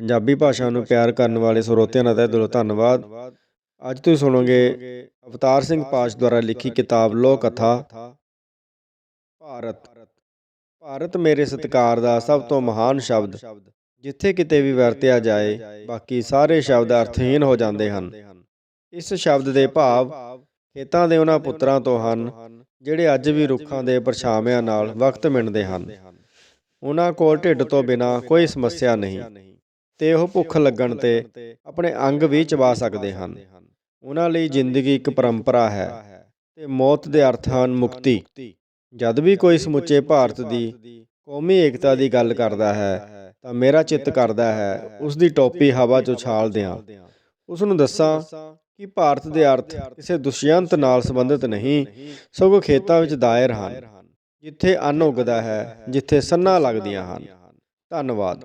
ਪੰਜਾਬੀ ਭਾਸ਼ਾ ਨੂੰ ਪਿਆਰ ਕਰਨ ਵਾਲੇ ਸਰੋਤਿਆਂ ਦਾ ਤਹਿ ਦਿਲੋਂ ਧੰਨਵਾਦ। ਅੱਜ ਤੁਸੀਂ ਸੁਣੋਗੇ ਅਵਤਾਰ ਸਿੰਘ ਪਾਸ਼ ਦੁਆਰਾ ਲਿਖੀ ਕਿਤਾਬ ਲੋਕ ਕਥਾ ਭਾਰਤ। ਭਾਰਤ ਮੇਰੇ ਸਤਿਕਾਰ ਦਾ ਸਭ ਤੋਂ ਮਹਾਨ ਸ਼ਬਦ, ਜਿੱਥੇ ਕਿਤੇ ਵੀ ਵਰਤਿਆ ਜਾਏ, ਬਾਕੀ ਸਾਰੇ ਸ਼ਬਦ ਅਰਥਹੀਨ ਹੋ ਜਾਂਦੇ ਹਨ। ਇਸ ਸ਼ਬਦ ਦੇ ਭਾਵ ਖੇਤਾਂ ਦੇ ਉਹਨਾਂ ਪੁੱਤਰਾਂ ਤੋਂ ਹਨ, ਜਿਹੜੇ ਅੱਜ ਵੀ ਰੁੱਖਾਂ ਦੇ ਪਰਛਾਵਿਆਂ ਨਾਲ ਵਕਤ ਮਿਣਦੇ ਹਨ। ਉਹਨਾਂ ਕੋਲ ਢਿੱਡ ਤੋਂ ਬਿਨਾ ਕੋਈ ਸਮੱਸਿਆ ਨਹੀਂ। ਤੇ ਉਹ ਭੁੱਖ ਲੱਗਣ ਤੇ ਆਪਣੇ ਅੰਗ ਵੀ ਚਬਾ ਸਕਦੇ ਹਨ। ਉਹਨਾਂ ਲਈ ਜ਼ਿੰਦਗੀ ਇੱਕ ਪਰੰਪਰਾ ਹੈ ਤੇ ਮੌਤ ਦੇ ਅਰਥ ਹਨ ਮੁਕਤੀ। ਜਦ ਵੀ ਕੋਈ ਸਮੁੱਚੇ ਭਾਰਤ ਦੀ ਕੌਮੀ ਏਕਤਾ ਦੀ ਗੱਲ ਕਰਦਾ ਹੈ, ਤਾਂ ਮੇਰਾ ਚਿੱਤ ਕਰਦਾ ਹੈ ਉਸ ਦੀ ਟੋਪੀ ਹਵਾ 'ਚ ਉਛਾਲ ਦਿਆਂ। ਉਸ ਨੂੰ ਦੱਸਾਂ ਕਿ ਭਾਰਤ ਦੇ ਅਰਥ ਕਿਸੇ ਦੁਸ਼ਯੰਤ ਨਾਲ ਸੰਬੰਧਿਤ ਨਹੀਂ, ਸਗੋਂ ਖੇਤਾਂ ਵਿੱਚ ਦਾਇਰ ਹਨ, ਜਿੱਥੇ ਅੰਨ ਉਗਦਾ ਹੈ, ਜਿੱਥੇ ਸੰਨਾਂ ਲੱਗਦੀਆਂ ਹਨ। ਧੰਨਵਾਦ।